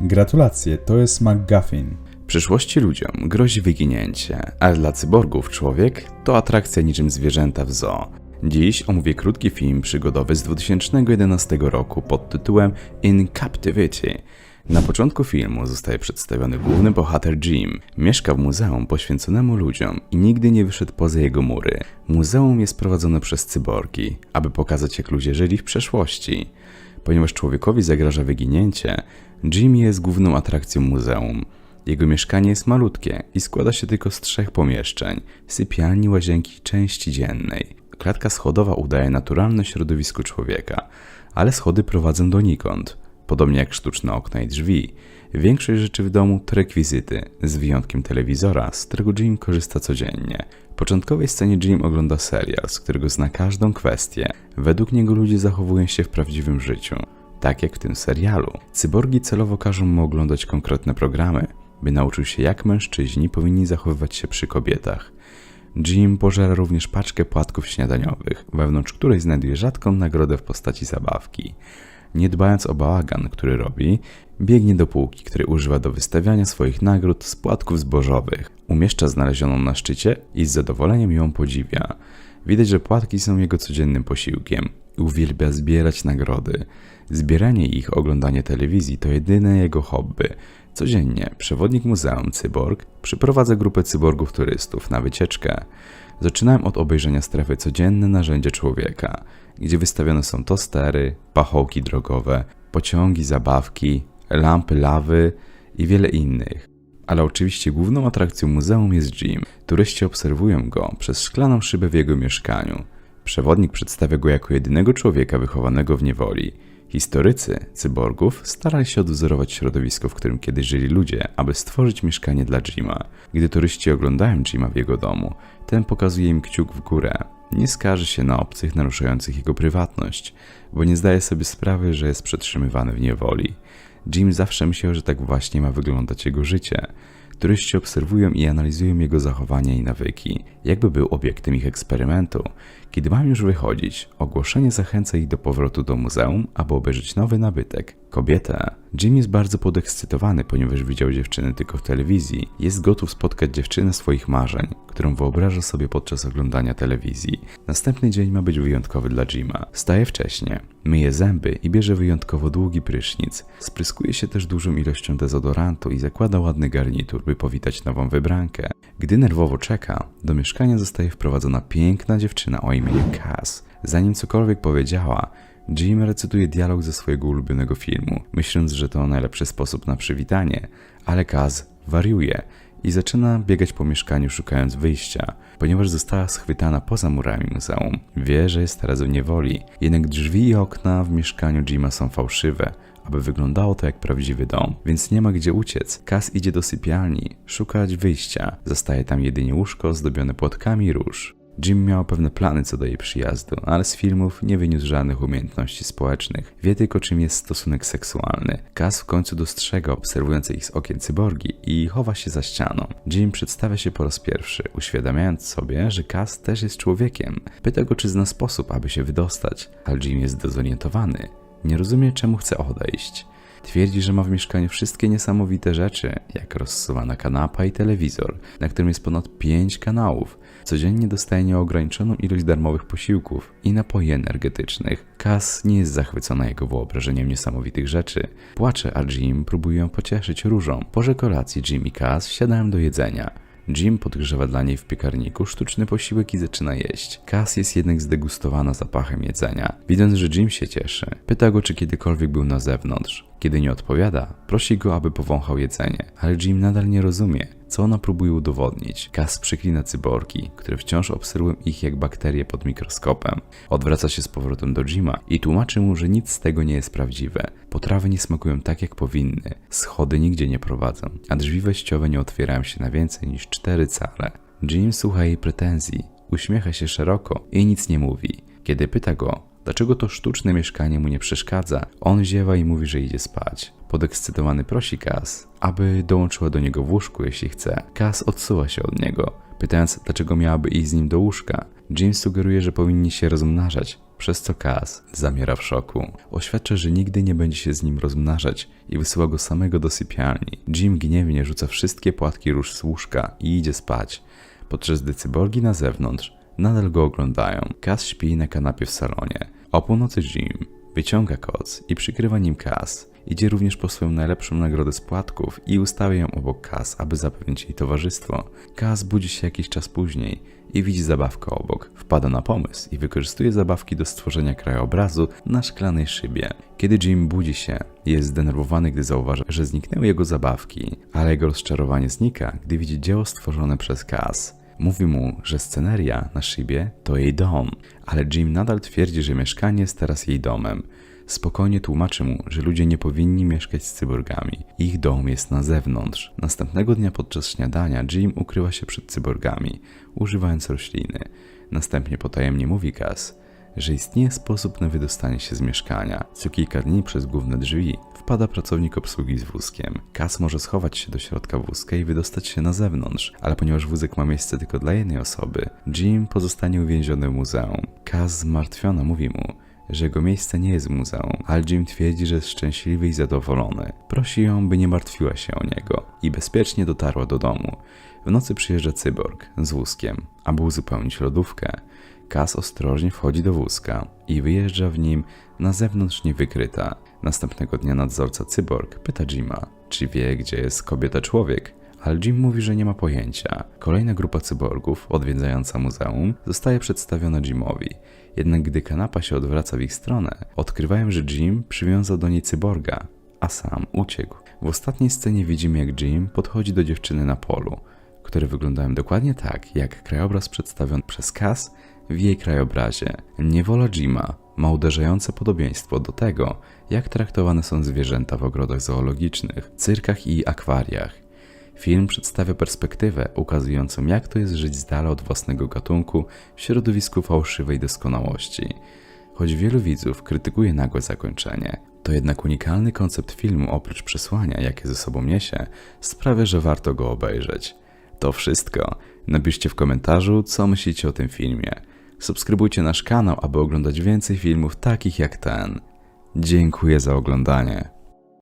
Gratulacje, to jest McGuffin. Przyszłości ludziom grozi wyginięcie, a dla cyborgów człowiek to atrakcja niczym zwierzęta w zoo. Dziś omówię krótki film przygodowy z 2011 roku pod tytułem In Captivity. Na początku filmu zostaje przedstawiony główny bohater Jim. Mieszka w muzeum poświęconemu ludziom i nigdy nie wyszedł poza jego mury. Muzeum jest prowadzone przez cyborgi, aby pokazać jak ludzie żyli w przeszłości. Ponieważ człowiekowi zagraża wyginięcie, Jim jest główną atrakcją muzeum. Jego mieszkanie jest malutkie i składa się tylko z trzech pomieszczeń: sypialni, łazienki i części dziennej. Klatka schodowa udaje naturalne środowisko człowieka, ale schody prowadzą donikąd, podobnie jak sztuczne okna i drzwi. Większość rzeczy w domu to rekwizyty, z wyjątkiem telewizora, z którego Jim korzysta codziennie. Początkowej scenie Jim ogląda serial, z którego zna każdą kwestię. Według niego ludzie zachowują się w prawdziwym życiu. Tak jak w tym serialu. Cyborgi celowo każą mu oglądać konkretne programy, by nauczył się jak mężczyźni powinni zachowywać się przy kobietach. Jim pożera również paczkę płatków śniadaniowych, wewnątrz której znajduje rzadką nagrodę w postaci zabawki. Nie dbając o bałagan, który robi, biegnie do półki, której używa do wystawiania swoich nagród z płatków zbożowych. Umieszcza znalezioną na szczycie i z zadowoleniem ją podziwia. Widać, że płatki są jego codziennym posiłkiem. Uwielbia zbierać nagrody. Zbieranie ich, oglądanie telewizji to jedyne jego hobby. Codziennie przewodnik Muzeum Cyborg przyprowadza grupę cyborgów turystów na wycieczkę. Zaczynałem od obejrzenia strefy Codzienne narzędzie człowieka, gdzie wystawione są tostery, pachołki drogowe, pociągi, zabawki, lampy lawy i wiele innych. Ale oczywiście główną atrakcją muzeum jest Jim. Turyści obserwują go przez szklaną szybę w jego mieszkaniu. Przewodnik przedstawia go jako jedynego człowieka wychowanego w niewoli. Historycy cyborgów starali się odwzorować środowisko, w którym kiedyś żyli ludzie, aby stworzyć mieszkanie dla Jima. Gdy turyści oglądają Jima w jego domu, ten pokazuje im kciuk w górę. Nie skarży się na obcych naruszających jego prywatność, bo nie zdaje sobie sprawy, że jest przetrzymywany w niewoli. Jim zawsze myślał, że tak właśnie ma wyglądać jego życie. Turyści obserwują i analizują jego zachowania i nawyki, jakby był obiektem ich eksperymentu. Kiedy mam już wychodzić, ogłoszenie zachęca ich do powrotu do muzeum, aby obejrzeć nowy nabytek kobietę. Jim jest bardzo podekscytowany, ponieważ widział dziewczynę tylko w telewizji. Jest gotów spotkać dziewczynę swoich marzeń, którą wyobraża sobie podczas oglądania telewizji. Następny dzień ma być wyjątkowy dla Jima. Wstaje wcześnie, myje zęby i bierze wyjątkowo długi prysznic. Spryskuje się też dużą ilością dezodorantu i zakłada ładny garnitur, by powitać nową wybrankę. Gdy nerwowo czeka, do mieszkania zostaje wprowadzona piękna dziewczyna o imieniu Cass. Zanim cokolwiek powiedziała, Jim recytuje dialog ze swojego ulubionego filmu, myśląc, że to najlepszy sposób na przywitanie, ale Kaz wariuje i zaczyna biegać po mieszkaniu szukając wyjścia, ponieważ została schwytana poza murami muzeum. Wie, że jest teraz w niewoli, jednak drzwi i okna w mieszkaniu Jima są fałszywe, aby wyglądało to jak prawdziwy dom, więc nie ma gdzie uciec. Kaz idzie do sypialni, szukać wyjścia. Zostaje tam jedynie łóżko zdobione płotkami róż. Jim miał pewne plany co do jej przyjazdu, ale z filmów nie wyniósł żadnych umiejętności społecznych. Wie tylko czym jest stosunek seksualny. Kaz w końcu dostrzega obserwujące ich z okien cyborgi i chowa się za ścianą. Jim przedstawia się po raz pierwszy, uświadamiając sobie, że Kaz też jest człowiekiem. Pyta go, czy zna sposób, aby się wydostać, ale Jim jest dezorientowany. Nie rozumie, czemu chce odejść. Twierdzi, że ma w mieszkaniu wszystkie niesamowite rzeczy, jak rozsuwana kanapa i telewizor, na którym jest ponad 5 kanałów. Codziennie dostaje nieograniczoną ilość darmowych posiłków i napoi energetycznych. Cass nie jest zachwycona jego wyobrażeniem niesamowitych rzeczy. Płacze, a Jim próbuje ją pocieszyć różą. Po kolacji Jim i Cass wsiadają do jedzenia. Jim podgrzewa dla niej w piekarniku sztuczny posiłek i zaczyna jeść. Cass jest jednak zdegustowana zapachem jedzenia. Widząc, że Jim się cieszy, pyta go, czy kiedykolwiek był na zewnątrz. Kiedy nie odpowiada, prosi go, aby powąchał jedzenie, ale Jim nadal nie rozumie, co ona próbuje udowodnić. Cass przyklina cyborgi, które wciąż obserwują ich jak bakterie pod mikroskopem. Odwraca się z powrotem do Jima i tłumaczy mu, że nic z tego nie jest prawdziwe. Potrawy nie smakują tak jak powinny, schody nigdzie nie prowadzą, a drzwi wejściowe nie otwierają się na więcej niż cztery cale. Jim słucha jej pretensji, uśmiecha się szeroko i nic nie mówi. Kiedy pyta go, Dlaczego to sztuczne mieszkanie mu nie przeszkadza? On ziewa i mówi, że idzie spać. Podekscytowany prosi Kas, aby dołączyła do niego w łóżku, jeśli chce. Kas odsuwa się od niego, pytając, dlaczego miałaby iść z nim do łóżka. James sugeruje, że powinni się rozmnażać, przez co Kaz zamiera w szoku. Oświadcza, że nigdy nie będzie się z nim rozmnażać i wysyła go samego do sypialni. Jim gniewnie rzuca wszystkie płatki róż z łóżka i idzie spać, podczas gdy cyborgi na zewnątrz nadal go oglądają. Kaz śpi na kanapie w salonie. O północy Jim wyciąga koc i przykrywa nim Kaz. Idzie również po swoją najlepszą nagrodę z płatków i ustawia ją obok Kaz, aby zapewnić jej towarzystwo. Kaz budzi się jakiś czas później i widzi zabawkę obok. Wpada na pomysł i wykorzystuje zabawki do stworzenia krajobrazu na szklanej szybie. Kiedy Jim budzi się, jest zdenerwowany, gdy zauważa, że zniknęły jego zabawki, ale jego rozczarowanie znika, gdy widzi dzieło stworzone przez Kaz. Mówi mu, że sceneria na szybie to jej dom, ale Jim nadal twierdzi, że mieszkanie jest teraz jej domem. Spokojnie tłumaczy mu, że ludzie nie powinni mieszkać z cyborgami. Ich dom jest na zewnątrz. Następnego dnia podczas śniadania Jim ukrywa się przed cyborgami, używając rośliny. Następnie potajemnie mówi Kaz, że istnieje sposób na wydostanie się z mieszkania. Co kilka dni przez główne drzwi wpada pracownik obsługi z wózkiem. Kaz może schować się do środka wózka i wydostać się na zewnątrz, ale ponieważ wózek ma miejsce tylko dla jednej osoby, Jim pozostanie uwięziony w muzeum. Kaz zmartwiona mówi mu, że jego miejsce nie jest w muzeum, ale Jim twierdzi, że jest szczęśliwy i zadowolony. Prosi ją, by nie martwiła się o niego i bezpiecznie dotarła do domu. W nocy przyjeżdża cyborg z wózkiem, aby uzupełnić lodówkę. Kaz ostrożnie wchodzi do wózka i wyjeżdża w nim na zewnątrz niewykryta. Następnego dnia nadzorca cyborg pyta Jima, czy wie, gdzie jest kobieta-człowiek, ale Jim mówi, że nie ma pojęcia. Kolejna grupa cyborgów, odwiedzająca muzeum, zostaje przedstawiona Jimowi. Jednak gdy kanapa się odwraca w ich stronę, odkrywają, że Jim przywiązał do niej cyborga, a sam uciekł. W ostatniej scenie widzimy, jak Jim podchodzi do dziewczyny na polu, które wyglądają dokładnie tak, jak krajobraz przedstawiony przez Cass w jej krajobrazie. Niewola Jima ma uderzające podobieństwo do tego, jak traktowane są zwierzęta w ogrodach zoologicznych, cyrkach i akwariach. Film przedstawia perspektywę ukazującą, jak to jest żyć z dala od własnego gatunku w środowisku fałszywej doskonałości. Choć wielu widzów krytykuje nagłe zakończenie, to jednak unikalny koncept filmu, oprócz przesłania, jakie ze sobą niesie, sprawia, że warto go obejrzeć. To wszystko. Napiszcie w komentarzu, co myślicie o tym filmie. Subskrybujcie nasz kanał, aby oglądać więcej filmów takich jak ten. Dziękuję za oglądanie.